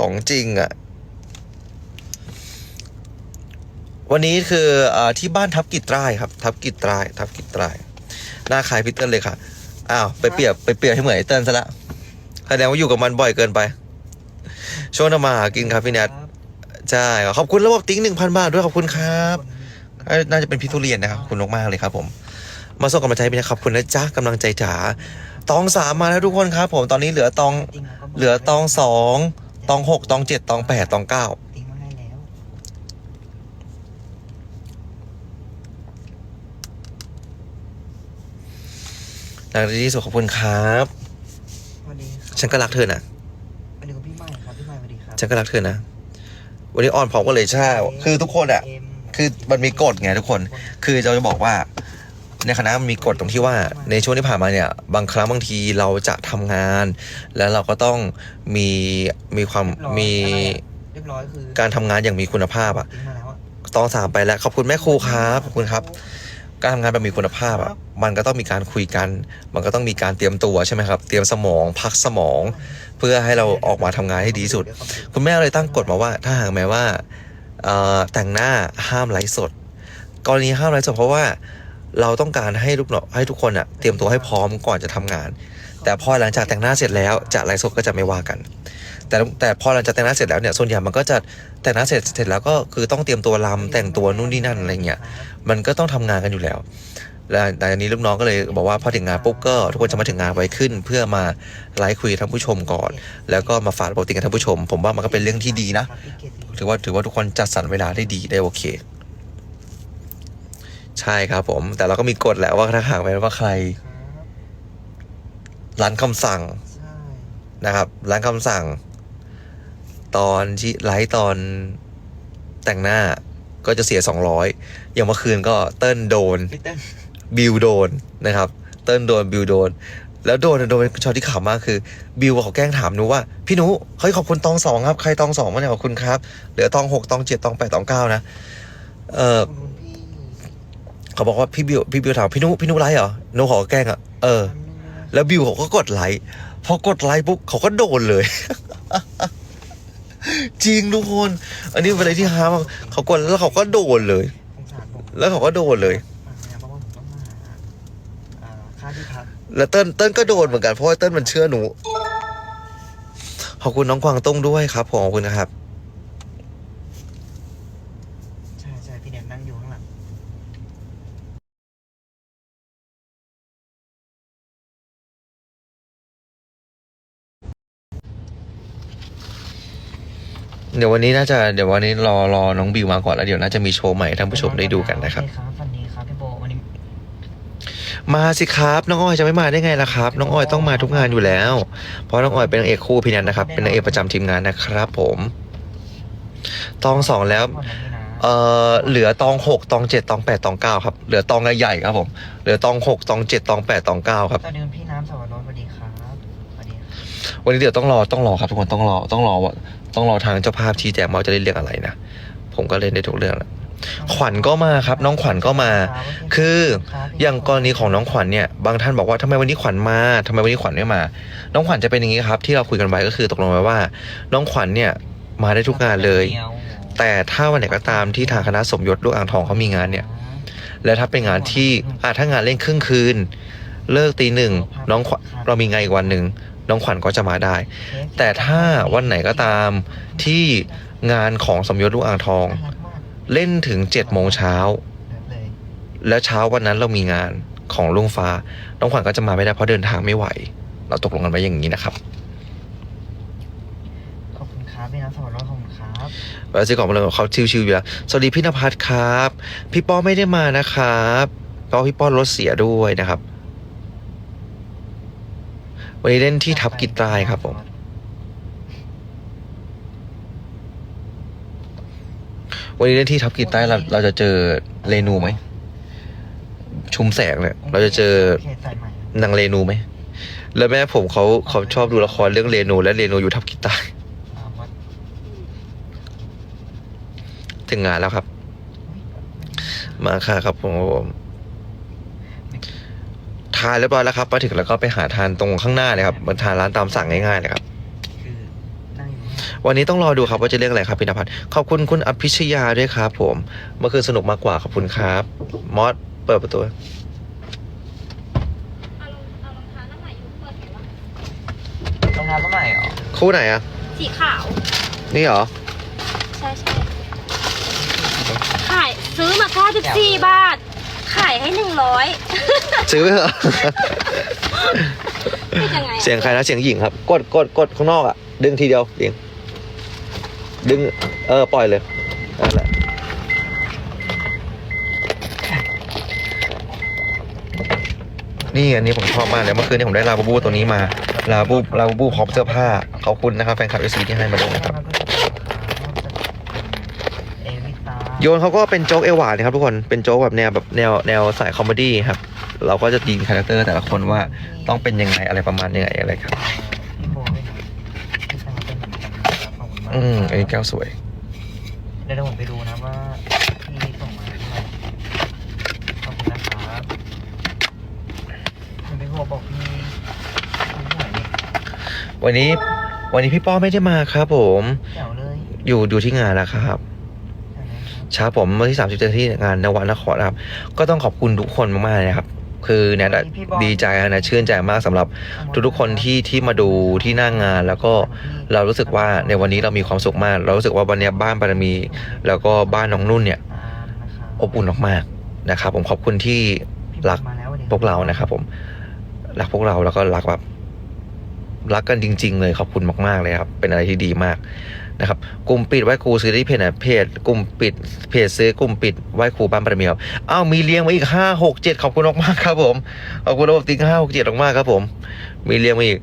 ของจริงอะ่ะ วันนี้คืออที่บ้านทับกิจตรายครับ ทับกิจตราย ทับกิจตราย หน้าคายพีเติ้ลเลยค่ะ อ้าว ไปเปรียบไปเปรียบให้เหมือนไอเติ้ลซะละแสดงว่าอยู่กับมันบ่อยเกินไป ช่วงทำมาหากินครับพี่แนทใช่ขอบคุณระบบติ๊งหนึ่งพันบาทด้วยขอบคุณครับน่าจะเป็นพี่ทุเรียนนะครับขอบคุณมากๆเลยครับผม มาส่งกำลังใจให้พี่นะครับขอบคุณนะจ๊ะกำลังใจจ๋าตองสามมาแล้วทุกคนครับ ผมตอนนี้เหลือตองเหลือตองสอง ตองหกตองเจ็ดตองแปดตองเก้าติ้งมาให้แล้ว หลังจากที่สุดขอบคุณครับ สวัสดีครับฉันก็รักเธอนะสวัสดีครับพี่ใหม่ครับพี่ใหม่สวัสดีครับฉันก็รักเธอนะ วันนี้ออนพร้อมกันเลยใช่ คือทุกคนอะเมคือมันมีกฎไงทุกคน คือเราจะบอกว่า ในคณะมันมีกฎตรงที่ว่าในช่วงที่ผ่านมาเนี่ยบางครั้งบางทีเราจะทำงาน แล้วเราก็ต้องมีมีความมีเรียบร้อยคือการทำงานอย่างมีคุณภาพอะติ้งมาแล้วอะตองสามไปแล้วขอบคุณแม่ครูครับขอบคุณครับ การทำงานแบบมีคุณภาพอะมันก็ต้องมีการคุยกัน มันก็ต้องมีการเตรียมตัวใช่ไหมครับ เตรียมสมองพักสมอง เพื่อให้เราออกมาทำงานให้ดีที่สุด คุณแม่เลยตั้งกฎมาว่า ถ้าหากแม้ว่าเอ่อแต่งหน้าห้ามไลฟ์สดกรณีห้ามไลฟ์สดเพราะว่า เราต้องการให้ลูกเนาะให้ทุกคนอะเตรียมตัวให้พร้อมก่อนจะทำงาน แต่พอหลังจากแต่งหน้าเสร็จแล้วจะไลฟ์สดก็จะไม่ว่ากัน แต่แต่พอหลังจากแต่งหน้าเสร็จแล้วเนี่ยส่วนใหญ่มันก็จะแต่งหน้าเสร็จเสร็จแล้วก็คือต้องเตรียมตัวรำแต่งตัวนู่นนี่นั่นอะไรเงี้ยมันก็ต้องทำงานกันอยู่แล้วแล้วแต่อันนี้ลูกน้องก็เลยบอกว่าพอถึงงานปุ๊บก็ทุกคนจะมาถึงงานไวขึ้น เพื่อมาไลฟ์คุยกับท่านผู้ชมก่อน แล้วก็มาฝากระบบติงกับท่านผู้ชม ผมว่ามันก็เป็นเรื่องที่ดีนะถือว่าถือว่าทุกคนจัดสรรเวลาได้ดีได้โอเค ใช่ครับผม แต่เราก็มีกฎแหละว่าถ้าหากแม้ว่าใครครับร้านคำสั่งใช่นะครับร้านคำสั่ง ตอนที่ไลฟ์ตอนแต่งหน้าก็จะเสีย 200 อย่างเมื่อคืนก็เติ้ลโดนพี่เติ้ลบิวโดนนะครับ เติ้ลโดนบิวโดน แล้วโดนโดนเป็นช็อตที่ขำมากคือ บิวเขาแกล้งถามหนูว่า พี่หนูเฮ้ยขอบคุณตองสองครับ ใครตองสองมาเนี่ยขอบคุณครับ เหลือตองหกตองเจ็ดตองแปดตองเก้านะ เออคุณพี่ เขาบอกว่าพี่บิวพี่บิวถามพี่นุพี่นุไลค์เหรอนูขอแกล้งอะเออ แล้วบิวเขาก็กดไลค์พอกดไลค์ปุ๊บเขาก็โดนเลย จริงทุกคน อันนี้เป็นอะไรที่ฮามากเขากดแล้วเขาก็โดนเลย แล้วเขาก็โดนเลย แล้วเติ้ลเติ้ลก็โดนเหมือนกันเพราะว่าเติ้ลมันเชื่อหนูขอบคุณน้องกวางตุ้งด้วยครับผมขอบคุณนะครับ ใช่ใช่พี่เด่นนั่งอยู่ข้างหลัง เดี๋ยววันนี้น่าจะเดี๋ยววันนี้รอรอน้องบิวมาก่อนแล้วเดี๋ยวน่าจะมีโชว์ใหม่ให้ท่านผู้ชมได้ดูกันนะครับโอเครับ วันนี้ครับพี่โบวันนี้มาสิครับน้องอ้อยจะไม่มาได้ไงล่ะครับ น้องอ้อยต้องมาทุกงานอยู่แล้ว เพราะน้องอ้อยเป็นนางเอกคู่พี่นันนะครับ เป็นนางเอกประจำทีมงานนะครับ ผมตองสองแล้วก่อนนะพี่นะเอ่อเหลือตองหกตองเจ็ดตองแปดตองเก้าครับ เหลือตองใหญ่ๆครับผมเหลือตองหกตองเจ็ดตองแปดตองเก้าครับสวัสดีคุณพี่น้ำสวัสดีสวัสดีครับสวัสดีครับวันนี้เดี๋ยวต้องรอต้องรอครับทุกคนต้องรอต้องรอว่า ต้องรอทางเจ้าภาพชี้แจงว่าจะได้เรียกอะไรนะ ผมก็เล่นได้ทุกเรื่องแหละขวัญก็มาครับ น้องขวัญก็มา คืออย่างกรณีของน้องขวัญเนี่ยบางท่านบอกว่าทำไมวันนี้ขวัญมาทำไมวันนี้ขวัญไม่มา น้องขวัญจะเป็นอย่างนี้ครับ ที่เราคุยกันไว้ก็คือตกลงไว้ว่า น้องขวัญเนี่ยมาได้ทุกงานเลย แต่ถ้าวันไหนก็ตามที่ทางคณะสมยศลูกอ่างทองเขามีงานเนี่ย และถ้าเป็นงานที่อะถ้างานเล่นครึ่งคืน เลิกตีหนึ่งน้องขวัญเรามีงานอีกวันหนึ่ง น้องขวัญก็จะมาได้ แต่ถ้าวันไหนก็ตามที่งานของสมยศลูกอ่างทองน่ารักมากเล่นถึง7จ็ดโมงเช้าเลยแล้วเช้าวันนั้นเรามีงานของลุงฟ้า น้องขวัญก็จะมาไม่ได้เพราะเดินทางไม่ไหว เราตกลงกันไว้อย่างนี้นะครับขอบคุณครับพี่น้ำสวัสดีขอบคุณครับแล้วจะก่อนมาเลยเขาชิวๆอยู่แล้วสวัสดีพี่นภัสครับ พี่ป้อไม่ได้มานะครับเพราะพี่ป้อรถเสียด้วยนะครับ วันนี้เล่นที่ทับกิจตรายครับผม วันนี้เล่นที่ทับกิจใต้เราเราจะเจอเรนูไหม ชุมแสงเนี่ย เราจะเจอนางเรนูไหม แล้วแม่ผมเขาเขาชอบดูละครเรื่องเรนู และเรนูอยู่ทับกิจใต้อ่าวัดถึงงานแล้วครับ มาค่ะครับผม ทานเรียบร้อยแล้วครับมาถึงแล้วก็ไปหาทานตรงข้างหน้าเลยครับมาทานร้านตามสั่งง่ายๆเลยครับคือนั่งอยู่ข้างหลัวันนี้ต้องรอดูครับว่าจะเรียกอะไรครับพินพัฒน์ขอบคุณคุณอภิชยาด้วยครับผมเมื่อคืนสนุกมากกว่าขอบคุณครับมอสเปิดประตูเอารองเอารองเท้าหน้าใหม่อยู่เปิดเห็นปะรองเท้าก็ใหม่เหรอคู่ไหนอะสีขาว นี่เหรอ ใช่ใช่ขายซื้อมา94บาท ขายให้100ซื้อไปเถอะเป็นยังไงอะเสียงใครนะเสียงหญิงครับ กดกดกดข้างนอกอะดึงทีเดียวเองดึง เออ ปล่อยเลยนั่นแหละนี่อันนี้ผมชอบมากเลยเมื่อคืนนี้ผมได้ลาบูบูตัวนี้มา ลาบูลาบูบูพร้อมเสื้อผ้าขอบคุณนะครับแฟนคลับเอซีที่ให้มาด้วยนะครับ เอวิตา โยนเขาก็เป็นโจ๊กเอวหวานนะครับทุกคนเป็นโจ๊กแบบแนวแบบแนวแนวสายคอมเมดี้ครับ เราก็จะดีนคาแรคเตอร์แต่ละคนว่าต้องเป็นยังไงอะไรประมาณยังไงอะไรครับพี่โบด้วยนะพี่ชายเป็นเหมือนกันนะครับขอบคุณมากอืมอันนี้แก้วสวยเดี๋ยวผมไปดูนะว่าพี่ส่งมาเท่าไหร่ขอบคุณนะครับคุณพี่โบบอกพี่คุณหวยนี่วันนี้วันนี้พี่ป้อไม่ได้มาครับผมแจ๋วเลยอยู่อยู่ที่งานแล้วครับแจ๋ว เลยครับช้าผมวันที่30เดือนที่งานนวันนครนะครับ ก็ต้องขอบคุณทุกคนมากๆเลยนะครับ คือแนทอะดีใจนะชื่นใจมากสำหรับทุกๆคนที่ที่มาดูที่หน้างงาน แล้วก็เรารู้สึกว่าในวันนี้เรามีความสุขมาก เรารู้สึกว่าวันนี้บ้านบารมี แล้วก็บ้านน้องนุ่นเนี่ยอ่านะครับอบอุ่นมากๆนะครับ ผมขอบคุณที่พี่รักมาแสดีคบพวกเรานะครับ ผมรักพวกเราแล้วก็รักแบบรักกันจริง ๆ เลยขอบคุณมาก ๆเลยครับ เป็นอะไรที่ดีมาก นะครับกลุ่มปิดไหว้ครูซื้อที่เพจไหนเพจกลุ่มปิดเพจซื้อกลุ่มปิดไหว้ครูบ้านบารมีครับอ้าวมีเลี้ยงมาอีกห้าหกเจ็ดขอบคุณมากๆครับผมขอบคุณระบบติ๊กห้าหกเจ็ดมากๆครับผม มีเลี้ยงมาอีก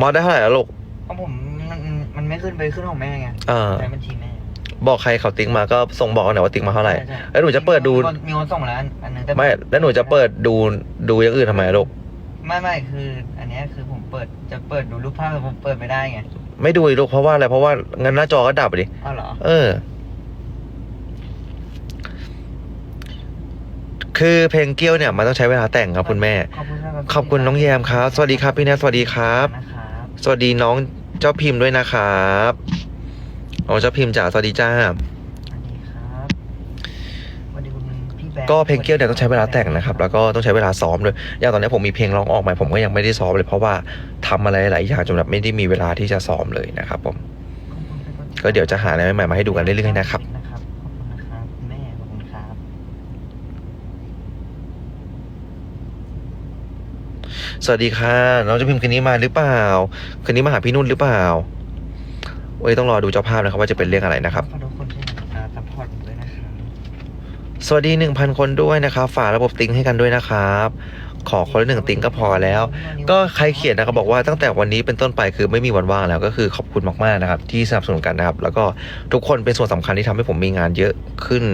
มอสได้เท่าไหร่แล้วลูกของผมมันมันไม่ขึ้นไปขึ้นของแม่ไงอ่าใช้บัญชีแม่บอกใครเขาติ๊กมาก็ส่งบอกหน่อยว่าติ๊กมาเท่าไหร่ใช่ใช่แล้วหนูจะเปิดดู มีคนมีคนส่งมาแล้วอันอันหนึงแต่ไม่ แล้วหนูจะเปิดดูดูอย่างอื่นทำไมอะลูก ไม่ไม่คือ อันเนี้ยคือผมเปิดจะเปิดดูรูปภาพแต่ผมเปิดไม่ได้ไง ไม่ดูอีกลูกเพราะว่าอะไรเพราะว่างั้นหน้าจอก็ดับอะดิอ้าวเหรอ เออ คือเพลงเกี้ยวเนี่ยมันต้องใช้เวลาแต่งครับคุณแม่ ขอบคุณครับขอบคุณน้องแยมครับ สวัสดีครับพี่แนทสวัสดีครับ นะครับ สวัสดีน้องเจ้าพิมพ์ด้วยนะครับน้องเจ้าพิมพ์จ๋าสวัสดีจ้า สวัสดีครับสวัสดีคุณพี่แบงค์ ก็เพลงเกี้ยวเนี่ยต้องใช้เวลาแต่งนะครับ แล้วก็ต้องใช้เวลาซ้อมด้วยอย่างตอนนี้ผมมีเพลงร้องออกใหม่ผมก็ยังไม่ได้ซ้อมเลย เพราะว่าทำอะไรหลายอย่างจนแบบไม่ได้มีเวลาที่จะซ้อมเลยนะครับผมก็เดี๋ยวจะหาอะไรใหม่ๆมาให้ดูกันเรื่อยๆนะครับสวัสดีค่ะน้องจ้าพิมพ์คืนนี้มาหรือเปล่า คืนนี้มาหาพี่นุ่นหรือเปล่าเว้ยต้องรอดูเจ้าภาพนะครับว่าจะเป็นเรื่องอะไรนะครับ สวัสดีหนึ่งพันคนด้วยนะครับ ฝากระบบติ๊งให้กันด้วยนะครับ ขอคนละหนึ่งติ๊งก็พอแล้ว ก็ใครเขียนนะครับบอกว่าตั้งแต่วันนี้เป็นต้นไปคือไม่มีวันว่างแล้วก็คือขอบคุณมากๆนะครับ ที่สนับสนุนกันนะครับ แล้วก็ทุกคนเป็นส่วนสำคัญที่ทำให้ผมมีงานเยอะขึ้น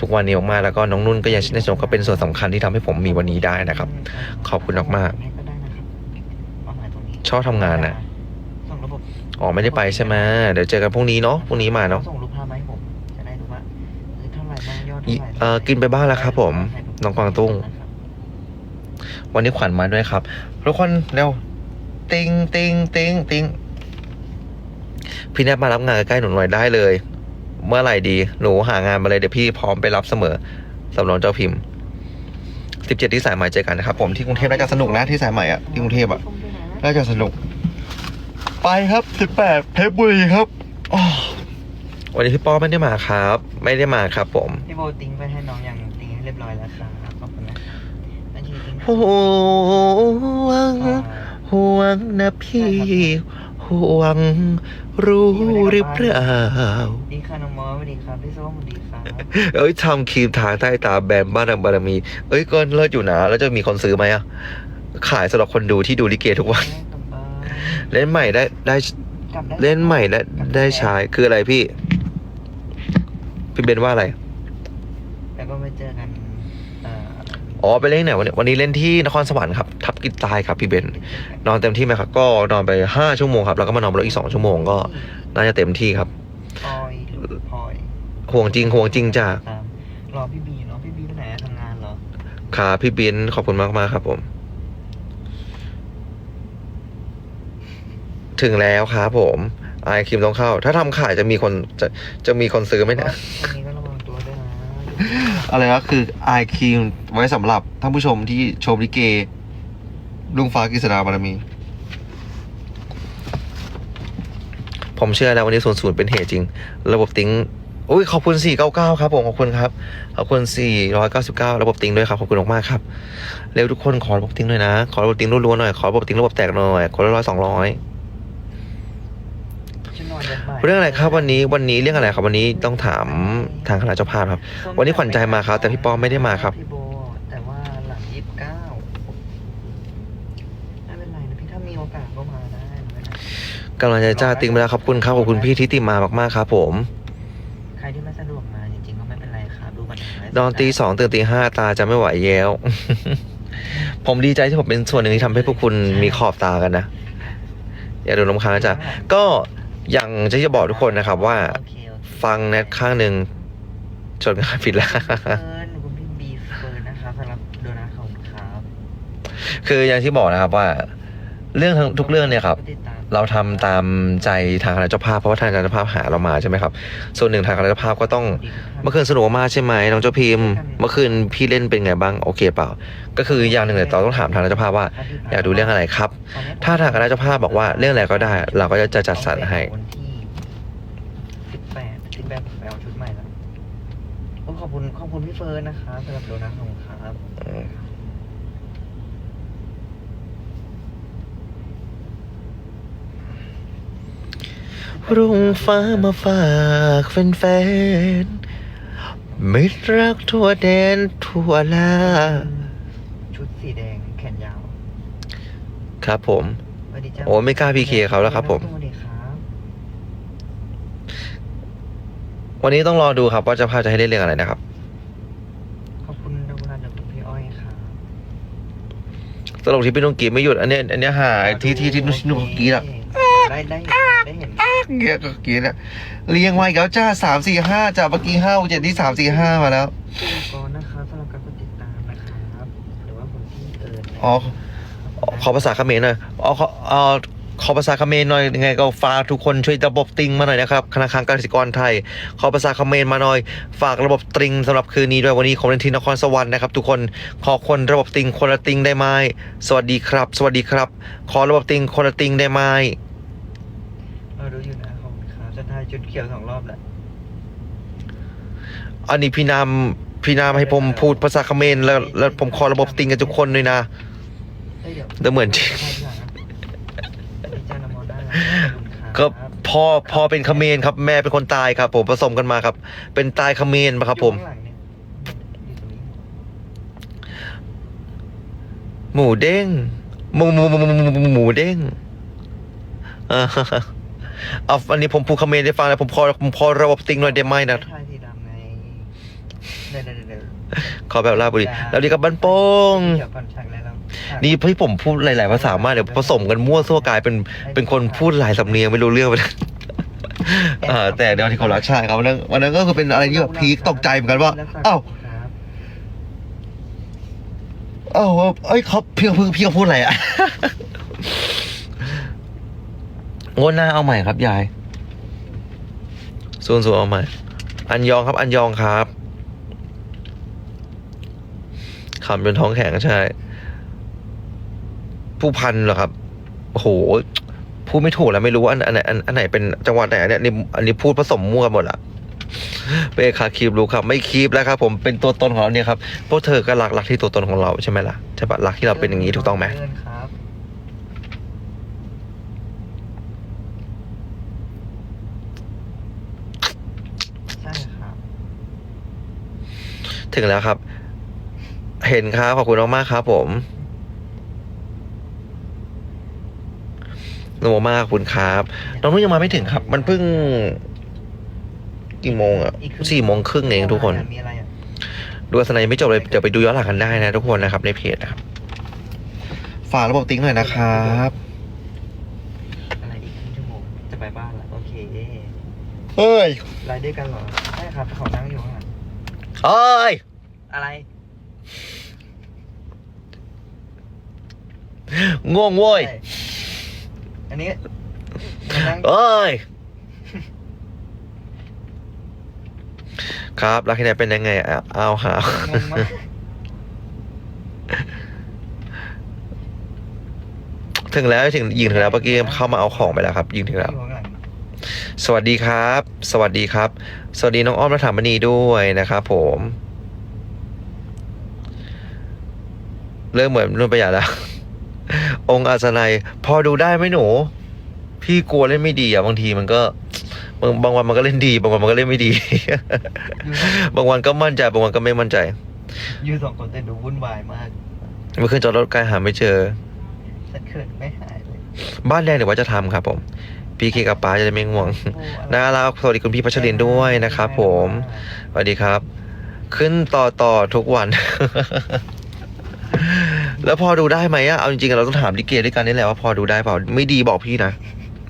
ทุกวันนี้มากๆแล้วก็น้องนุ่นก็ยังในส่วนก็เป็นส่วนสำคัญที่ทำให้ผมมีวันนี้ได้นะครับ ขอบคุณมากให้ก็ได้นะครับวางไว้ตรงนี้ชอบทำงานน่ะส่งระบบอ๋อไม่ได้ไปใช่ไหมเดี๋ยวเจอกันพรุ่งนี้เนาะพรุ่งนี้มาเนาะ ออเอ่อกินไปบ้างแล้วครับ ผมน้องกวางตุ้ง วันนี้ขวัญมาด้วยครับทุกคนเร็วติงติงติงติงพี่แนบมารับงานใกล้ๆหนูหน่อยได้เลย เมื่อไหร่ดี หนูหางานมาเลยเดี๋ยวพี่พร้อมไปรับเสมอสำรองเจ้าพิมพ์สิบเจ็ดที่สายใหม่เจอกันนะครับ ผมที่กรุงเทพน่าจะสนุกนะที่สายใหม่อะที่กรุงเทพอะน่าจะสนุก ไปครับสิบแปดเพชรบุรีครับอ้อ วันนี้พี่ป้อไม่ได้มาครับ ไม่ได้มาครับผม พี่โบติ้งไปให้น้องอย่างติ้งให้เรียบร้อยแล้วครับขอบคุณนะครับบัญชีติ้งห่วงห่วงนะพี่ห่วงรู้หรือเปล่าดีค่ะน้องมอสสวัสดีครับพี่ส้มสวัสดีครับเอ้ยทำครีมทาใต้ตาแบมบ้านดังบารมี เอ้ยก็เลิศอยู่นะ แล้วจะมีคนซื้อไหมอะขายสำหรับคนดูที่ดูลิเกทุกวันกลับบ้านเล่นใหม่ได้ได้กลับได้เล่นใหม่ได้ได้ใช้คืออะไรพี่ พี่เบนว่าอะไร แล้วก็ไปเจอกันเอ่ออ๋อไปเล่นไหนวันนี้วันนี้เล่นที่นครสวรรค์ครับ ทับกิจตายครับพี่เบนนอนเต็มที่ไหมครับก็นอนไปห้าชั่วโมงครับ แล้วก็มานอนบนรถอีกสองชั่วโมงก็น่าจะเต็มที่ครับพลอยหรือพลอยห่วงจริงห่วงจริงจ้าตามรอพี่บีเนาะพี่บีไปไหนอะทำงานเหรอครับพี่บินขอบคุณมากมากๆครับผม ถึงแล้วครับผม ไอครีมต้องเข้า ถ้าทำขายจะมีคนจะจะมีคนซื้อไหมเนี่ย วันนี้ก็ระวังตัวด้วยนะอะไรก็คือไอครีมไว้สำหรับท่านผู้ชมที่ชมลิเกลุงฟ้ากฤษดาบารมี ผมเชื่อแล้ววันนี้ศูนย์ศูนย์เป็นเหตุจริง ระบบติ้งอุ้ยขอบคุณ 499 ครับผม ขอบคุณครับ ขอบคุณ 499 ระบบติ้งด้วยครับ ขอบคุณมากๆครับ เร็วทุกคนขอระบบติ้งหน่อยนะ ขอระบบติ้งรัวๆหน่อย ขอระบบติ้งระบบแตกหน่อยคนละร้อยสองร้อยฉันนอนยันบ่าย เรื่องอะไรครับวันนี้วันนี้เรื่องอะไรครับวันนี้ต้องถามทางคณะเจ้าภาพครับ วันนี้ขวัญใจมาครับ แต่พี่ป้อมไม่ได้มาครับ พี่โบแต่ว่าหลังยี่สิบเก้าไม่เป็นไรนะพี่ถ้ามีโอกาสก็มาได้ไม่เป็นไรกำลังจะจ้าติ้งไปแล้วขอบคุณครับขอบคุณพี่ทิติมามากๆครับผม ใครที่ไม่สะดวกมาจริงๆก็ไม่เป็นไรครับดูมันไลฟ์นอนตีสองตื่นตีห้าตาจะไม่ไหวแย้ว ผมดีใจที่ผมเป็นส่วนหนึ่งที่ทำให้พวกคุณมีขอบตากันนะ อย่าโดนลำคาญนะจ๊ะก็ อย่างที่จะบอกทุกคนนะครับว่า โอเคโอเคฟังแนทข้างหนึ่งจนงานผิดแล้ว เฟิร์นคุณพี่บีเฟิร์นนะครับสำหรับโดนัทของครับคืออย่างที่บอกนะครับว่า เรื่องทั้งทุกเรื่องเนี่ยครับ ติดตาม เราทำตามใจทางคณะเจ้าภาพเพราะว่าทางคณะเจ้าภาพหาเรามาใช่ไหมครับ ส่วนหนึ่งทางคณะเจ้าภาพก็ต้องเมื่อคืนสนุกมากใช่ไหมน้องเจ้าพิมพ์เมื่อคืนพี่เล่นเป็นไงบ้างโอเคเปล่า ก็คืออย่างหนึ่งเลยเราต้องถามทางคณะเจ้าภาพว่า อยากดูเรื่องอะไรครับ ถ้าทางคณะเจ้าภาพบอกว่าเรื่องอะไรก็ได้ เราก็จะจัดสรรให้วันที่สิบแปดสิบแปดผมไปเอาชุดใหม่แล้วโอ้ขอบคุณขอบคุณพี่เฟิร์นนะครับสำหรับโดนัทของครับ รุ่งฟ้ามาฝากแฟนๆมิตรรักทั่วแดนทั่วลาชุดสีแดงแขนยาวครับผม สวัสดีจ้าโอ้ไม่กล้า PK เขาแล้วครับผม สวัสดีครับวันนี้ต้องรอดูครับว่าเจ้าภาพจะให้เล่นเรื่องอะไรนะครับ ขอบคุณดาวรันกับคุณพี่อ้อยครับตลกที่พี่นุ่งกีไม่หยุด อันเนี้ยอันเนี้ยหาที่ที่ที่นุ่งกีอะ ได้ได้ได้เห็นเกียก็กีเนี่ยเรียงไว้แล้วจ้าสามสี่ห้าจ้าเมื่อกี้ห้าเจ็ดที่สามสี่ห้ามาแล้วก่อนนะครับสำหรับการกดติดตามนะครับหรือว่าคนที่เอิญอ๋อขอภาษาเขมรหน่อยอ๋อขอเอ่อขอภาษาเขมรหน่อยยังไงก็ฝากทุกคนช่วยระบบติงมาหน่อยนะครับธนาคารกสิกรไทย ขอภาษาเขมรมาหน่อย ฝากระบบติงสำหรับคืนนี้ด้วยวันนี้ผมเล่นที่นครสวรรค์นะครับทุกคนขอคนระบบติงคนละติงได้ไหมสวัสดีครับ สวัสดีครับ ขอระบบติงคนละติงได้ไหม เราดูอยู่นะขอบคุณ ครับจะทายจุดเขียวสองรอบแหละอันนี้พี่นามพี่นามให้ผมพูดภาษาเขมรแล้วแล้วผมขอระบบติงกันทุกคนด้วยนะเอ้ยเดี๋ยวเดี๋ยวเหมือนจริงทายทีหลังนะดีจ้านำมอได้แล้วขอบคุณครับก็พ่อพ่อเป็นเขมรครับแม่เป็นคนตายครับผมผสมกันมาครับ เป็นตายเขมรครับ ผมอยู่ข้างหลังเนี่ยอยู่ตรงนี้หมูเด้งหมูหมูหมูหมูหมูหมูเด้งอ่า เอาอันนี้ผมพูดคอมเขมนต์ได้ฟังแล้วผมขอผมขอระบบติงหน่อยได้ไหมนะทายทีดำไงเดี๋ยวเดี๋ยวเดี๋ยวขอแบบลาบบุรีแล้วดีกับบ้านโป้งเดี๋ยวก่อนฉากแล้วเรานี่พี่ผมพูดหลาย ๆ ภาษามากเดี๋ยวผสมกันมั่วซั่วกลายเป็นเป็นคนพูดหลายสำเนียงไม่รู้เรื่องไปเลยอ่าแต่เดี๋ยวที่เขารักชาติครับวันนั้นวันนั้นก็คือเป็นอะไรที่แบบพีคตกใจเหมือนกันว่าอ้าวครับอ้าวเอ้ยเขาพี่เขาพูดพี่เขาพูดอะไรอะ งวดหน้าเอาใหม่ครับยายส่วนส่วนเอาใหม่ อันยองครับ อันยองครับขำจนท้องแข็งใช่ ผู้พันเหรอครับโอ้โหพูดไม่ถูกแล้วไม่รู้ว่าอันอันไหนอันไหนเป็นจังหวัดไหนเนี่ยนี่อันนี้พูดผสมมั่วกันหมดละเป็นคาคีบรู้ครับ ไม่คีบแล้วครับผมเป็นตัวตนของเราเนี่ยครับพวกเธอก็รักรักที่ตัวตนของเราใช่ไหมล่ะใช่ปะรักที่เราเป็นอย่างนี้ถูกต้องไหม เดินครับ ใช่ครับ ถึงแล้วครับ เห็นครับขอบคุณมากๆครับ ผมโนมากขอบคุณครับ น้องนุ่นยังมาไม่ถึงครับ มันเพิ่ง กี่โมงอะอีกครึ่งสี่โมงครึ่งเองทุกคนมีอะไรอะดูสนายไม่จบเลยเดี๋ยวไปดูย้อนหลังกันได้นะทุกคนนะครับ ในเพจนะครับฝากระบบติ๊งหน่อยนะครับอะไรอีกครึ่งชั่วโมงจะไปบ้านแล้วโอเคเฮ้ยไลฟ์ด้วยกันเหรอใช่ครับเขานั่งอยู่ข้างหลังเอ้ย อะไร ง่วงโว้ยใช่อันนี้มานั่งเอ้ย ครับแล้วที่ไหนเป็นยังไงอะเอาหางงมากถึงแล้วถึงยิงถึงแล้วเมื่อกี้เข้ามาเอาของไปแล้วครับ ยิงถึงแล้วอยู่ข้างหลังสวัสดีครับ สวัสดีครับ สวัสดีน้องอ้อมรัฐามณีด้วยนะครับผม เริ่มเหมือนนุ่นประหยัดแล้ว องค์อาสนัย พอดูได้ไหมหนู พี่กลัวเล่นไม่ดีอะบางทีมันก็บางบางวันมันก็เล่นดี บางวันมันก็เล่นไม่ดีอยู่บางวันก็มั่นใจ บางวันก็ไม่มั่นใจอยู่สองคนแต่ดูวุ่นวายมากเมื่อคืนจอดรถไกลหาไม่เจอฉันเขินไม่หายเลย บ้านแดงเดี๋ยวว่าจะทำครับผม พี่เคกับป้าจะได้ไม่ง่วงโอ้อะไรน่ารักสวัสดีคุณพี่พัชรินทร์ด้วยนะครับผมสวัสดีครับ ขึ้นต่อต่อทุกวัน แล้วพอดูได้ไหมอะเอาจริงๆเราต้องถามลิเกด้วยกันนี่แหละว่าพอดูได้เปล่า ไม่ดีบอกพี่นะ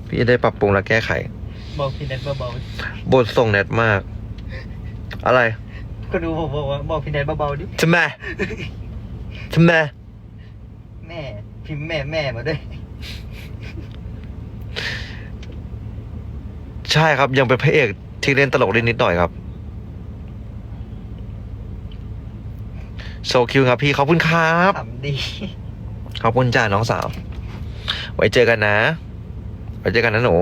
พี่จะได้ปรับปรุงและแก้ไข บอกพี่แนทเบาบทส่งเน็ตมาก อะไรๆก็ดูบอกบอกว่าบอกพี่แนทเบาๆดิทำไมทำไมแม่พิมพ์แม่แม่มาด้วยใช่ครับยังเป็นพระเอกที่เล่นตลกได้นิดหน่อยครับ โซคิวครับพี่ขอบคุณครับ ขำดี ขอบคุณจ้าน้องสาว ไว้เจอกันนะ ไว้เจอกันนะหนู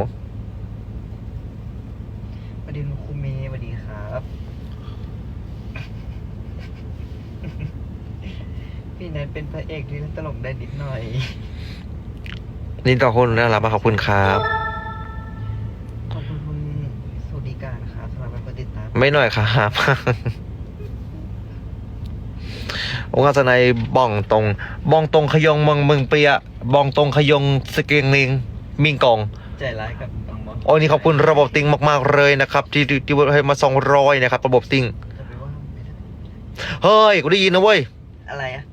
สวัสดีคุณครูเมย์สวัสดีครับ พี่แนทเป็นพระเอกที่เล่นตลกได้นิดหน่อยนี่ต่อคนน่ารักมากขอบคุณครับ ขอบคุณคุณสุดีการครับสำหรับการกดติดตาม ไม่หน่อยครับ องค์อาสนัยบ้องตรงบ้องตรงขยงเมืองเมืองเปียบ้องตรงขยงสเกงลิงมิงกองใจร้ายกับน้องมอสโอ้ยนี่ขอบคุณระบบติงมาก ๆ เลยนะครับ ที่ที่ที่ให้มาสองร้อยนะครับ ระบบติงจะไปว่าไม่ได้เฮ้ยกูได้ยินนะเว้ยอะไรอะ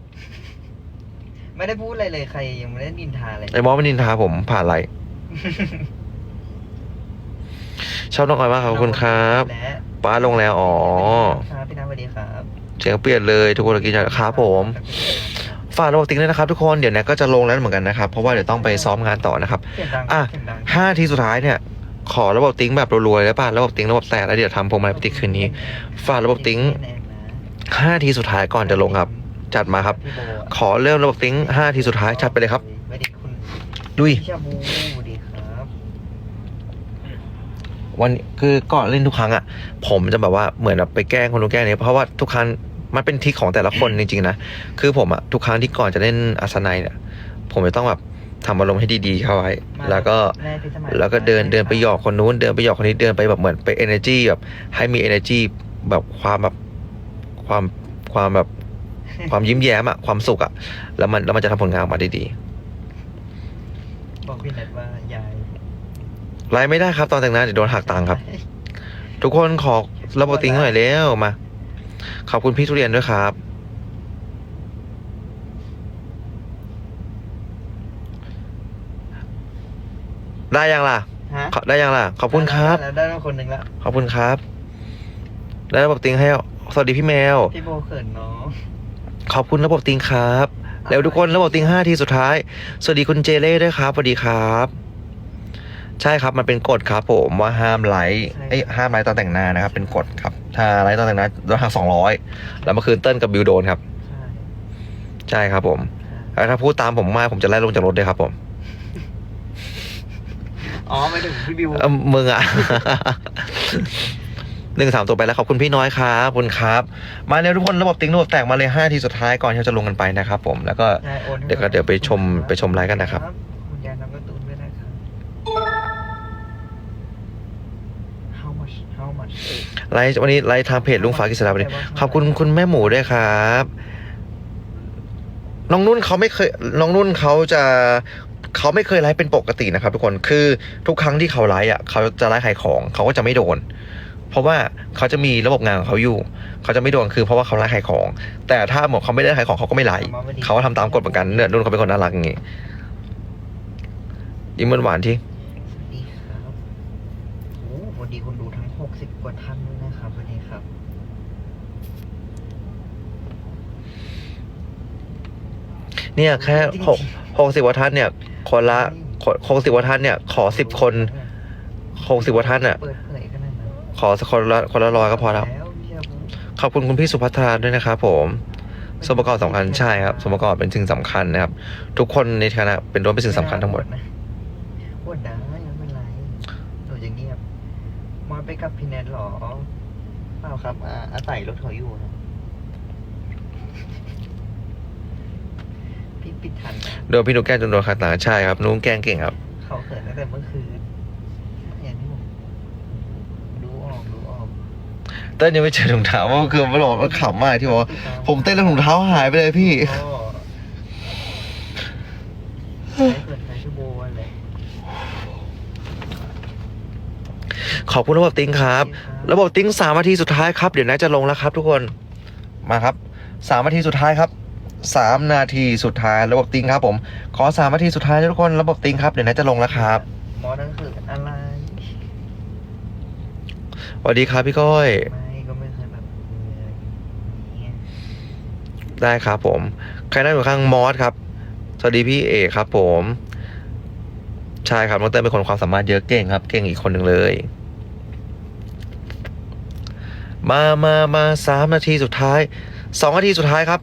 ไม่ได้พูดอะไรเลยใครยังไม่ได้นินทาเลยไอ้มอสมันนินทาผมผ่านไรชอบน้องออยมากครับขอบคุณครับและป้าลงแล้วอ๋อครับพี่น้ำสวัสดีครับเสียงเปลี่ยนเลยทุกคนกินใจครับผมฝากระบบติ๊กด้วยนะครับทุกคนเดี๋ยวแนทก็จะลงแล้วเหมือนกันนะครับเพราะว่าเดี๋ยวต้องไปซ้อมงานต่อนะครับเสียงดังอะเสียงดังห้าทีสุดท้ายเนี่ยขอระบบติ๊งแบบรัวๆเลยป่ะระบบติ๊งระบบแตกแล้วเดี๋ยวทำพวงมาลัยปฏิคืนนี้ฝากระบบติ๊งแน่นนะห้าทีสุดท้ายก่อนจะลงครับ จัดมาครับพี่โบอะขอเริ่มระบบติ๊งห้าทีสุดท้ายจัดไปเลยครับสวัสดีคุณดุยพี่ชาบูสวัสดีครับวันคือก่อนเล่นทุกครั้งอะ ผมจะแบบว่าเหมือนแบบไปแกล้งคนนู้นแกล้งนี้เพราะว่าทุกครั้ง มันเป็นทริคของแต่ละคนจริงๆนะ คือผมอะทุกครั้งที่ก่อนจะเล่นอาสนัยเนี่ยผมจะต้องแบบทำอารมณ์ให้ดี ๆ เข้าไว้ แล้วก็แม่พี่สมัยแล้วก็เดินเดินไปหยอกคนนู้น เดินไปหยอกคนนี้ เดินไปแบบเหมือนไป energy แบบให้มี energy แบบความแบบความความแบบความยิ้มแย้มอะความสุขอะแล้วมันแล้วมันจะทำผลงานออกมาได้ดีบอกพี่แนทว่ายายไลฟ์ไม่ได้ครับตอนแต่งหน้าเดี๋ยวโดนหักตังค์ครับ ทุกคนขอระบบติ้งหน่อยเร็วมา ขอบคุณพี่ทุเรียนด้วยครับ ได้ยังล่ะ ฮะขอได้ยังล่ะ ขอบคุณครับ ได้แล้วได้แล้วคนหนึ่งละขอบคุณครับแล้วระบบติ้งให้ สวัสดีพี่แมว พี่โบเขินน้องขอบคุณระบบติงครับ แล้วทุกคนระบบติงห้าทีสุดท้าย สวัสดีคุณเจเล่ด้วยครับ สวัสดีครับ ใช่ครับมันเป็นกฎครับผมว่าห้ามไลฟ์เอ้ยห้ามไลฟ์ตอนแต่งหน้านะครับ เป็นกฎครับ ถ้าไลฟ์ตอนแต่งหน้าโดนหักสองร้อยแล้วเมื่อคืนเติ้ลกับบิวโดนครับ ใช่ใช่ครับผมแล้วถ้าพูดตามผมมากผมจะไล่ลงจากรถเลยครับผมอ๋อไม่ถึงพี่บิว เอ้ามึงอะหนึ่งสามตัวไปแล้วขอบคุณพี่น้อยครับขอบคุณครับ มาเร็วทุกคนระบบติ้งระบบแตกมาเลยห้าทีสุดท้ายก่อนที่เราจะลงกันไปนะครับผมแล้วก็ใช่โอนให้เดี๋ยวก็เดี๋ยวไปชมไปชมไลฟ์กันนะครับคุณยายน้ำการ์ตูนด้วยนะครับ how much how much ไลฟ์วันนี้ไลฟ์ทางเพจลุงฟ้ากิษณาวันนี้ขอบคุณคุณแม่หมูด้วยครับ น้องนุ่นเขาไม่เคย น้องนุ่นเขาจะเขาไม่เคยไลฟ์เป็นปกตินะครับ ทุกคนคือทุกครั้งที่เขาไลฟ์อะเขาจะไลฟ์ขายของเขาก็จะไม่โดน เพราะว่าเขาจะมีระบบงานของเขาอยู่ เขาจะไม่โดนคือเพราะว่าเขาไลฟ์ขายของ แต่ถ้าหมดเขาไม่ได้ขายของเขาก็ไม่ไลฟ์เขาก็ทำตามกฎเหมือนกันเนี่ยนุ่นเขาเป็นคนน่ารักอย่างงี้ยิ้มหวานๆที่ สวัสดีครับโอ้สวัสดีคนดูทั้ง 60 กว่าท่านด้วยนะครับวันนี้ครับ เนี่ยแค่หกหกสิบกว่าท่านเนี่ย คนละนี่คนคงสิบกว่าท่านเนี่ยขอสิบคนคงสิบกว่าท่านอะเปิดเผยขนาดนั้นขอสักคนละคนละร้อยก็พอแล้วแล้วพี่เชื่อผมขอบคุณคุณพี่สุภัทราด้วยนะครับผมส่วนประกอบสำคัญใช่ครับส่วนประกอบเป็นสิ่งสำคัญนะครับ ทุกคนในคณะเป็นรวมเป็นสิ่งสำคัญทั้งหมดปวดได้ไม่เป็นไรหนูจะเงียบมอสไปกับพี่แนทเหรอเปล่าครับอ่าอาศัยรถเขาอยู่นะพี่ ปิดทันนะโดยพี่นุกแกล้งจนโดนคาตาใช่ครับนุ้งแกล้งเก่งครับเขาเขินตั้งแต่เมื่อคืนอย่างที่ผมดูออกดูออกเต้นยังไม่เจอถุงเท้าว่าคือมันบอกว่าขำมากที่บอกว่าผมเต้นแล้วถุงเท้าหายไปเลยพี่ ก็ใช้เปิดไฟชั่วโมงอะไรขอบคุณระบบติ้งครับ ระบบติ้งสามนาทีสุดท้ายครับ เดี๋ยวน่าจะลงแล้วครับทุกคนมาครับสามนาทีสุดท้ายครับ สามนาทีสุดท้ายระบบติ้งครับผม ขอสามนาทีสุดท้ายนะทุกคนระบบติ้งครับเดี๋ยวน่าจะลงแล้วครับหมอนั่นคืออะไรสวัสดีครับพี่ก้อย ไม่ก็ไม่เคยแบบเอออย่างเงี้ยได้ครับผม ใครนั่งอยู่ข้างมอสครับ สวัสดีพี่เอกครับ ผมใช่ครับน้องเต้ยเป็นคนความสามารถเยอะเก่งครับ เก่งอีกคนหนึ่งเลย มามามาสามนาทีสุดท้ายสองนาทีสุดท้ายครับ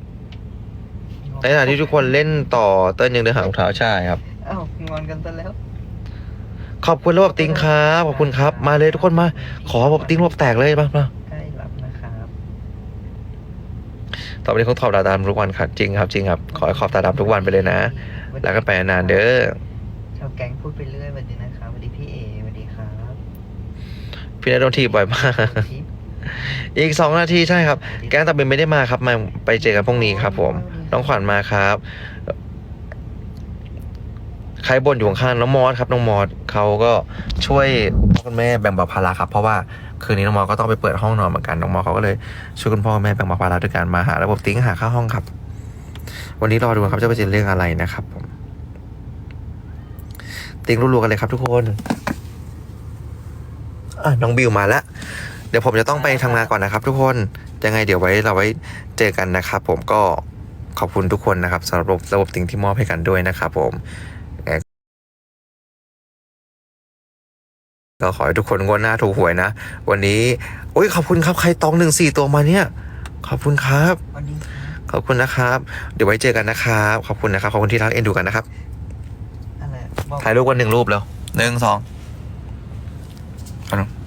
ในขณะที่ทุกคนเล่นต่อเต้นยังเดินหารองเท้าใช่ครับ อ้าวงอนกันซะแล้ว ขอบคุณระบบติ้งครับขอบคุณครับ มาเลยทุกคนมา ขอระบบติ้งระบบแตกเลยมามาใกล้รับนะครับต่อไปนี้คงขอบตาดำทุกวันครับจริงครับ จริงครับ ขอให้ขอบตาดำทุกวันไปเลยนะ แล้วกันไปนานๆเด้อชาวแก๊งพูดไปเรื่อยสวัสดีนะครับสวัสดีพี่เอสวัสดีครับพี่นัทโดนทีบบ่อยมากทิปอีกสองนาทีใช่ครับ แก๊งตะเบนไม่ได้มาครับมาไปเจอกันพรุ่งนี้ครับผมน้ น้องขวัญมาครับใครบ่นอยู่ข้างๆน้องมอสครับน้องมอสเขาก็ช่วยพ่อคุณแม่แบ่งเบาภาระครับ เพราะว่าคืนนี้น้องมอสก็ต้องไปเปิดห้องนอนเหมือนกันน้องมอสเขาก็เลยช่วยคุณพ่อคุณแม่แบ่งเบาภาระด้วยการมาหาระบบติ้งหาค่าห้องครับ วันนี้รอดูครับจะไปเจอเรื่องอะไรนะครับผมติ้งรัวๆกันเลยครับทุกคนน้องบิวมาแล้วเดี๋ยวผมจะต้องไปทำงานก่อนนะครับ ทุกคนยังไงเดี๋ยวไว้เราไว้เจอกันนะครับ ผมก็ ขอบคุณทุกคนนะครับสำหรับระบบระบบติ้งที่มอบให้กันด้วยนะครับผมเอ่อก็ขอให้ทุกคนงวดหน้าถูกหวยนะ วันนี้โอ้ยขอบคุณครับใครตองหนึ่งสี่ตัวมาเนี่ยขอบคุณครับสวัสดีครับขอบคุณนะครับ เดี๋ยวไว้เจอกันนะครับขอบคุณนะครับขอบคุณที่รักเอ็นดูกันนะครับอะไรบอกถ่ายรูปกันหนึ่งรูปแล้วหนึ่งสองโอ้ยขอบคุณ